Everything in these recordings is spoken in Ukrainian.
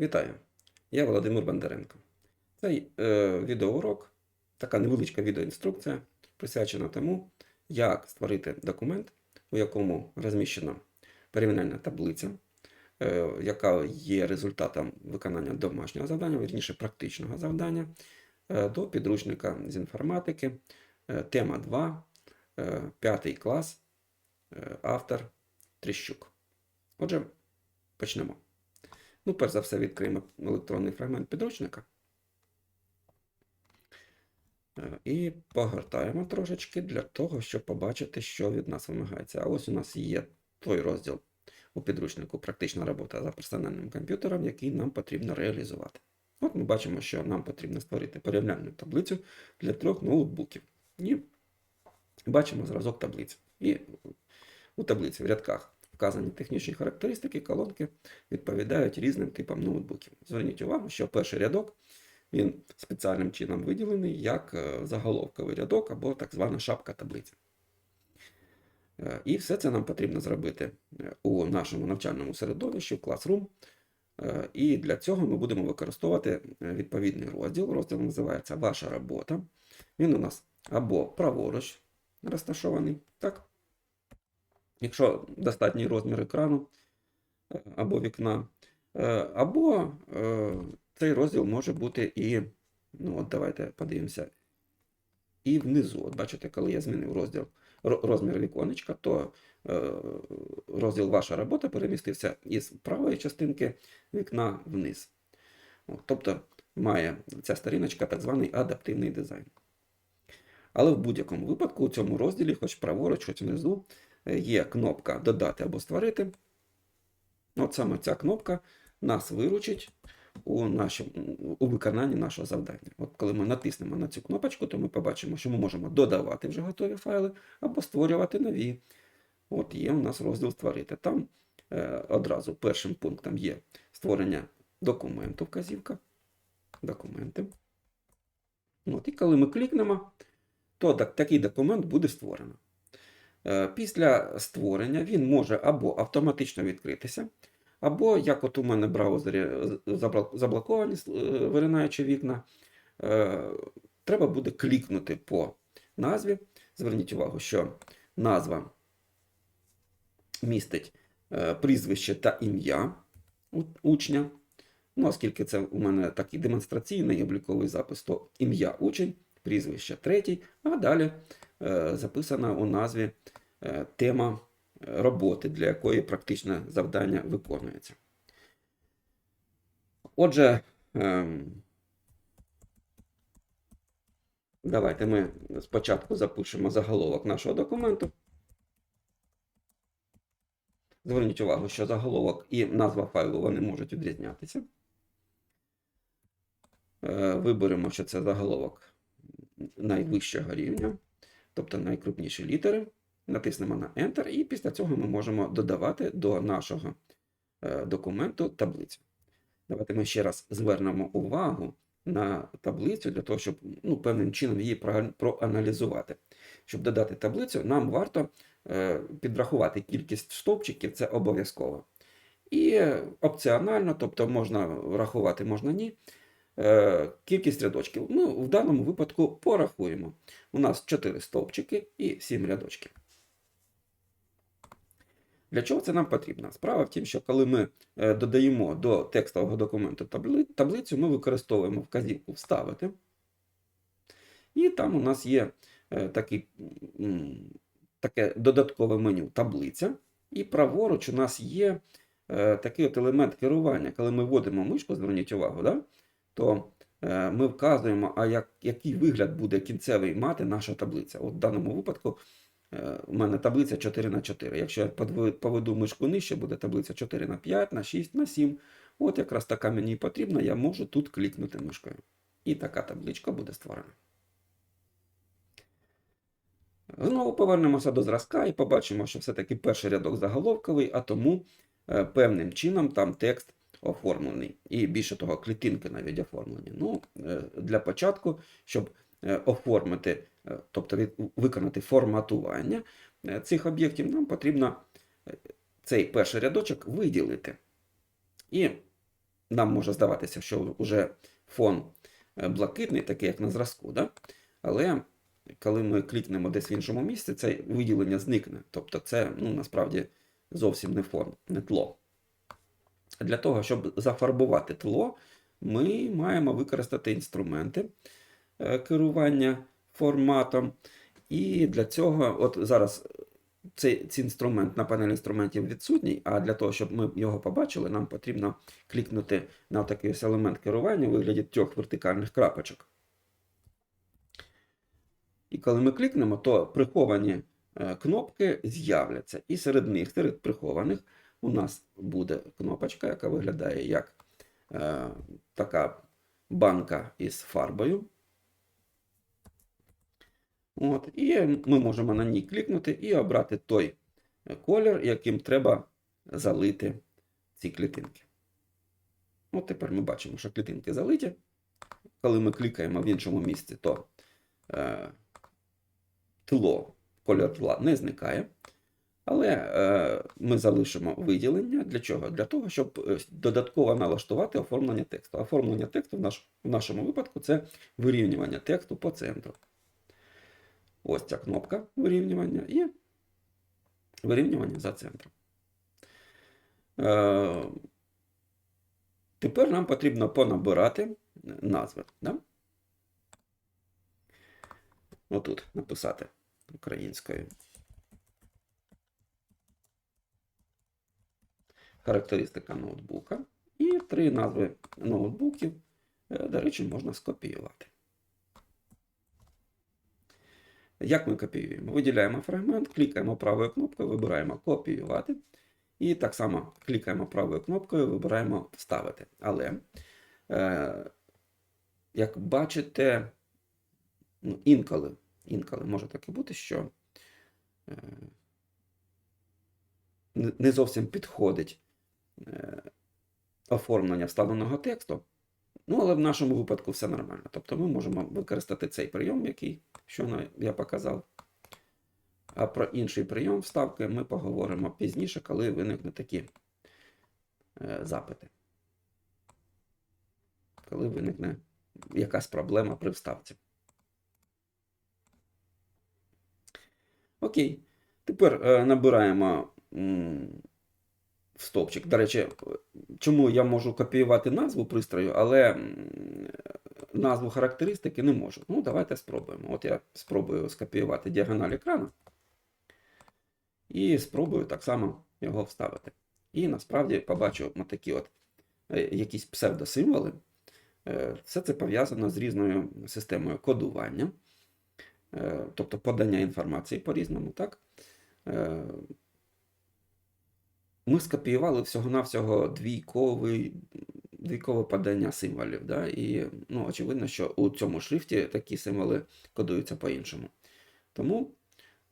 Вітаю! Я Володимир Бондаренко. Цей е, відеоурок, така невеличка відеоінструкція, присвячена тому, як створити документ, у якому розміщена порівняльна таблиця, е, яка є результатом виконання домашнього завдання, вірніше практичного завдання, е, до підручника з інформатики, е, тема 2, е, 5 клас, е, автор Тріщук. Отже, почнемо. Ну, перш за все, відкриємо електронний фрагмент підручника. Е, І погортаємо трошечки для того, щоб побачити, що від нас вимагається. А ось у нас є той розділ у підручнику Практична робота за персональним комп'ютером, який нам потрібно реалізувати. От ми бачимо, що нам потрібно створити порівняльну таблицю для трьох ноутбуків. І бачимо зразок таблиці. І у таблиці в рядках вказані технічні характеристики, колонки відповідають різним типам ноутбуків. Зверніть увагу, що перший рядок він спеціальним чином виділений як е, заголовковий рядок або так звана шапка таблиці. Е, І все це нам потрібно зробити е, у нашому навчальному середовищі, в Classroom. І для цього ми будемо використовувати відповідний розділ. Розділ називається Ваша робота. Він у нас або праворуч розташований, так? Якщо достатній розмір екрану е, або вікна, Е, або е, цей розділ може бути і, ну от давайте подивимося, і внизу. От бачите, коли я змінив розділ розмір віконечка, то розділ Ваша робота перемістився із правої частинки вікна вниз. Тобто має ця сторіночка так званий адаптивний дизайн. Але в будь-якому випадку у цьому розділі, хоч праворуч, хоч внизу, є кнопка Додати або створити. От саме ця кнопка нас виручить у, нашому, у виконанні нашого завдання. От коли ми натиснемо на цю кнопочку, то ми побачимо, що ми можемо додавати вже готові файли або створювати нові. От є у нас розділ створити. Там е, одразу першим пунктом є створення документу, вказівка. Документи. От, і коли ми клікнемо, то так- такий документ буде створено. Е, Після створення він може або автоматично відкритися, або, як от у мене в браузері е, заблоковані е, виринаючі вікна, треба буде клікнути по назві. Зверніть увагу, що назва містить прізвище та ім'я учня. Ну, оскільки це у мене такий демонстраційний обліковий запис, то ім'я учень, прізвище третій, а далі записана у назві е, тема е, роботи, для якої практичне завдання виконується. Отже, ем, давайте ми спочатку запишемо заголовок нашого документу. Зверніть увагу, що заголовок і назва файлу вони можуть відрізнятися. Е, Виберемо, що це заголовок найвищого рівня, тобто найкрупніші літери. Натиснемо на Enter, і після цього ми можемо додавати до нашого е, документу таблицю. Давайте ми ще раз звернемо увагу на таблицю для того, щоб ну, певним чином її проаналізувати. Щоб додати таблицю, нам варто е, підрахувати кількість стовпчиків, це обов'язково. І е, опціонально, тобто можна рахувати, можна ні. Е, Кількість рядочків. Ми в даному випадку порахуємо. У нас 4 стовпчики і 7 рядочків. Для чого це нам потрібно? Справа в тім, що коли ми е, додаємо до текстового документу табли- таблицю, ми використовуємо вказівку Вставити. І там у нас є е, такий, таке додаткове меню таблиця. І праворуч у нас є такий от елемент керування. Коли ми вводимо мишку, зверніть увагу, да? То е, ми вказуємо, а як, який вигляд буде кінцевий мати наша таблиця. От в даному випадку е, у мене таблиця 4 на 4. Якщо я поведу мишку нижче, буде таблиця 4 на 5, на 6, на 7. От якраз така мені і потрібна, я можу тут клікнути мишкою. І така табличка буде створена. Знову повернемося до зразка і побачимо, що все-таки перший рядок заголовковий, а тому е, певним чином там текст оформлений. І більше того, клітинки навіть оформлені. Ну, е, для початку, щоб е, оформити, е, тобто виконати форматування цих об'єктів, нам потрібно цей перший рядочок виділити. І нам може здаватися, що вже фон блакитний, такий як на зразку. Да? Але коли ми клікнемо десь в іншому місці, це виділення зникне. Тобто це ну, насправді зовсім не фон, не тло. Для того, щоб зафарбувати тло, ми маємо використати інструменти е, керування форматом. І для цього, от зараз цей, цей інструмент на панелі інструментів відсутній, а для того, щоб ми його побачили, нам потрібно клікнути на такий ось елемент керування у вигляді трьох вертикальних крапочок. І коли ми клікнемо, то приховані е, кнопки з'являться. І серед них, серед прихованих, у нас буде кнопочка, яка виглядає як е, така банка із фарбою. От, І ми можемо на ній клікнути і обрати той колір, яким треба залити ці клітинки. От тепер ми бачимо, що клітинки залиті. Коли ми клікаємо в іншому місці, то е, тло, кольор тла не зникає. Але е, ми залишимо виділення. Для чого? Для того, щоб е, додатково налаштувати оформлення тексту. Оформлення тексту в, наш, в нашому випадку це вирівнювання тексту по центру. Ось ця кнопка вирівнювання і вирівнювання за центром. Е, тепер нам потрібно понабирати назви. Да? Отут написати українською. Характеристика ноутбука. І три назви ноутбуків, е, до речі, можна скопіювати. Як ми копіюємо? Виділяємо фрагмент, клікаємо правою кнопкою, вибираємо копіювати. І так само клікаємо правою кнопкою, вибираємо вставити. Але, е, як бачите, ну, інколи, інколи може таке бути, що е, не зовсім підходить оформлення вставленого тексту. Ну, але в нашому випадку все нормально. Тобто ми можемо використати цей прийом, який щойно я показав. А про інший прийом вставки ми поговоримо пізніше, коли виникнуть такі е, запити. Коли виникне якась проблема при вставці. Окей. Тепер е, набираємо в стовпчик. До речі, чому я можу копіювати назву пристрою, але назву характеристики не можу. Ну, давайте спробуємо. От я спробую скопіювати діагональ екрану. І спробую так само його вставити. І насправді побачу на такі от е, якісь псевдосимволи. Е, Все це пов'язано з різною системою кодування, е, тобто подання інформації по-різному. так? Ми скопіювали всього-навсього двійковий, двійкове подання символів. Да? І ну, очевидно, що у цьому шрифті такі символи кодуються по-іншому. Тому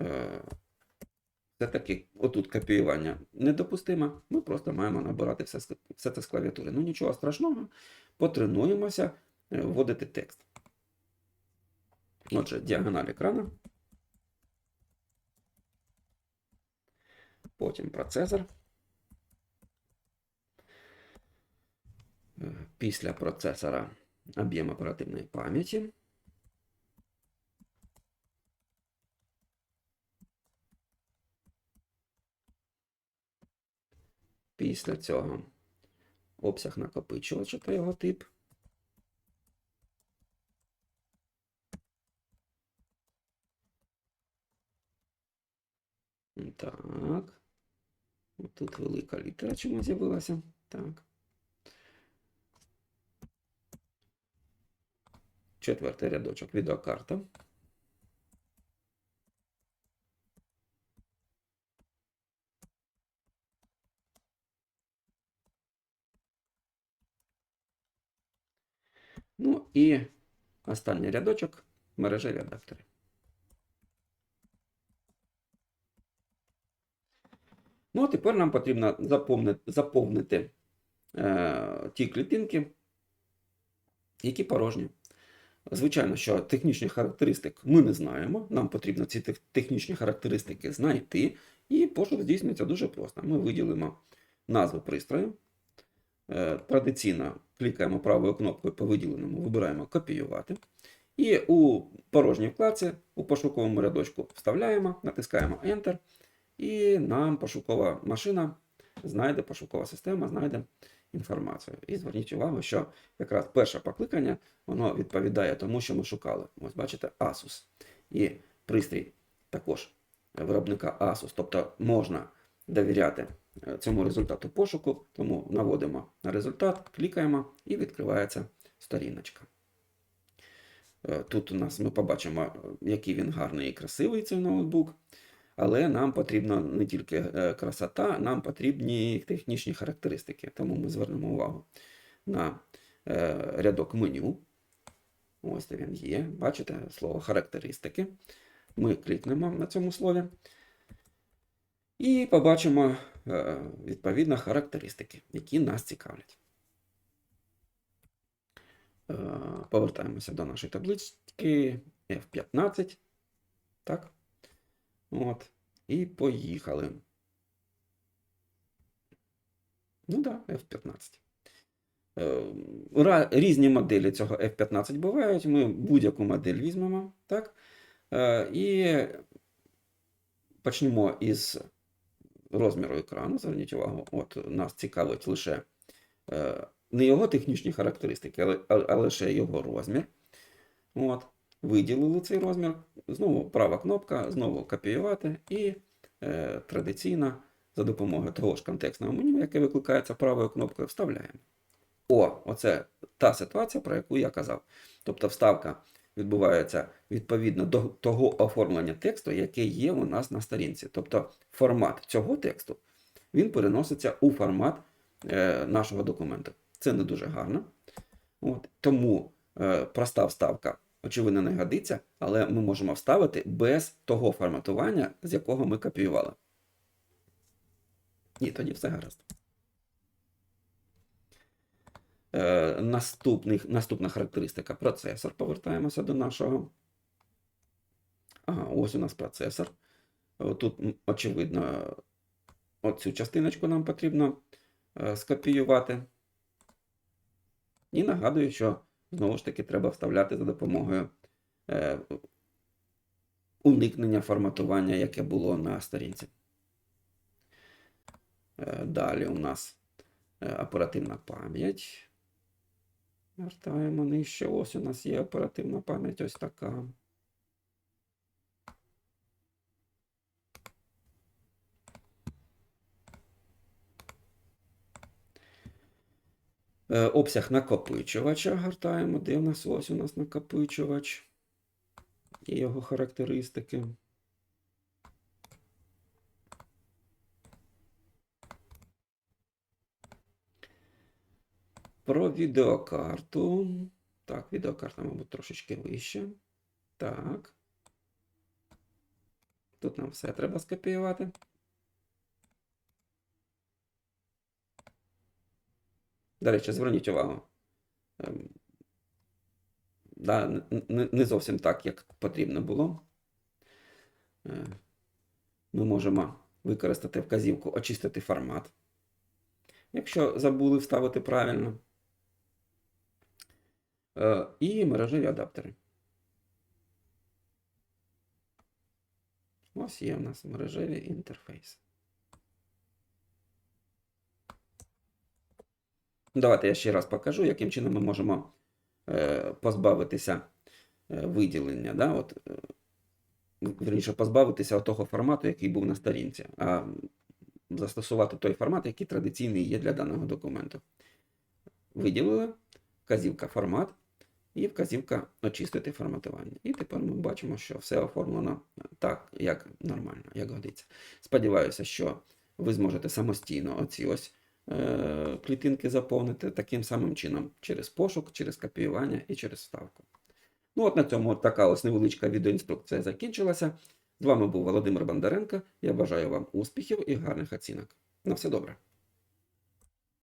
е, все-таки отут копіювання недопустимо. Ми просто маємо набирати все, все це з клавіатури. Ну нічого страшного, потренуємося е, вводити текст. Отже, діагональ екрану. Потім процесор. Після процесора об'єм оперативної пам'яті. Після цього обсяг накопичувача та його тип. Так. Тут велика літера чому з'явилася. Так. Четвертий рядочок відеокарта. Ну і останній рядочок мережеві адаптери. Ну, а тепер нам потрібно заповнити, заповнити е, ті клітинки, які порожні. Звичайно, що технічних характеристик ми не знаємо. Нам потрібно ці технічні характеристики знайти. І пошук здійснюється дуже просто. Ми виділимо назву пристрою, Е, Традиційно клікаємо правою кнопкою по виділеному, вибираємо копіювати. І у порожній вкладці у пошуковому рядочку вставляємо, натискаємо Enter, і нам пошукова машина знайде, пошукова система знайде інформацію. І зверніть увагу, що якраз перше покликання воно відповідає тому, що ми шукали. Ось бачите, Asus. І пристрій також виробника Asus. Тобто можна довіряти е, цьому результату пошуку, тому наводимо на результат, клікаємо і відкривається сторіночка. Е, Тут у нас ми побачимо, е, який він гарний і красивий цей ноутбук. Але нам потрібна не тільки е, красота, нам потрібні технічні характеристики. Тому ми звернемо увагу на е, рядок меню. Ось де він є. Бачите слово характеристики. Ми клікнемо на цьому слові. І побачимо е, відповідно характеристики, які нас цікавлять. Повертаємося до нашої таблички F15. Так. От. І поїхали. Ну так, да, F15. Е, Різні моделі цього F15 бувають. Ми будь-яку модель візьмемо. Так? Е, І почнемо із розміру екрану. Зверніть увагу, от нас цікавить лише е, не його технічні характеристики, але, а, лише його розмір. От. Виділили цей розмір. Знову права кнопка, знову копіювати і е, традиційно за допомогою того ж контекстного меню, яке викликається правою кнопкою, вставляємо. О, оце та ситуація, про яку я казав. Тобто вставка відбувається відповідно до того оформлення тексту, яке є у нас на сторінці. Тобто формат цього тексту він переноситься у формат е, нашого документу. Це не дуже гарно. От. Тому е, проста вставка, очевидно, не годиться, але ми можемо вставити без того форматування, з якого ми копіювали. І тоді все гаразд. Е, наступний, наступна характеристика процесор. Повертаємося до нашого. Ага, ось у нас процесор. Тут, очевидно, оцю частиночку нам потрібно е, скопіювати. І нагадую, що знову ж таки треба вставляти за допомогою е, уникнення форматування, яке було на сторінці. Е, Далі у нас е, оперативна пам'ять. Вертаємо нижче. Ось у нас є оперативна пам'ять ось така. Обсяг накопичувача гортаємо. Де у нас ось у нас накопичувач і його характеристики. Про відеокарту. Так, відеокарта, мабуть, трошечки вище. Так. Тут нам все треба скопіювати. До речі, зверніть увагу. Ем, Да, не зовсім так, як потрібно було. Е, Ми можемо використати вказівку очистити формат. Якщо забули вставити правильно. Е, І мережеві адаптери. Ось є у нас мережеві інтерфейси. Давайте я ще раз покажу, яким чином ми можемо е, позбавитися е, виділення. Да? От, е, вірніше, позбавитися того формату, який був на сторінці, а застосувати той формат, який традиційний є для даного документу. Виділили, вказівка формат і вказівка очистити форматування. І тепер ми бачимо, що все оформлено так, як нормально, як годиться. Сподіваюся, що ви зможете самостійно оці ось клітинки заповнити таким самим чином через пошук, через копіювання і через вставку. Ну, от на цьому така ось невеличка відеоінструкція закінчилася. З вами був Володимир Бондаренко. Я бажаю вам успіхів і гарних оцінок. На все добре.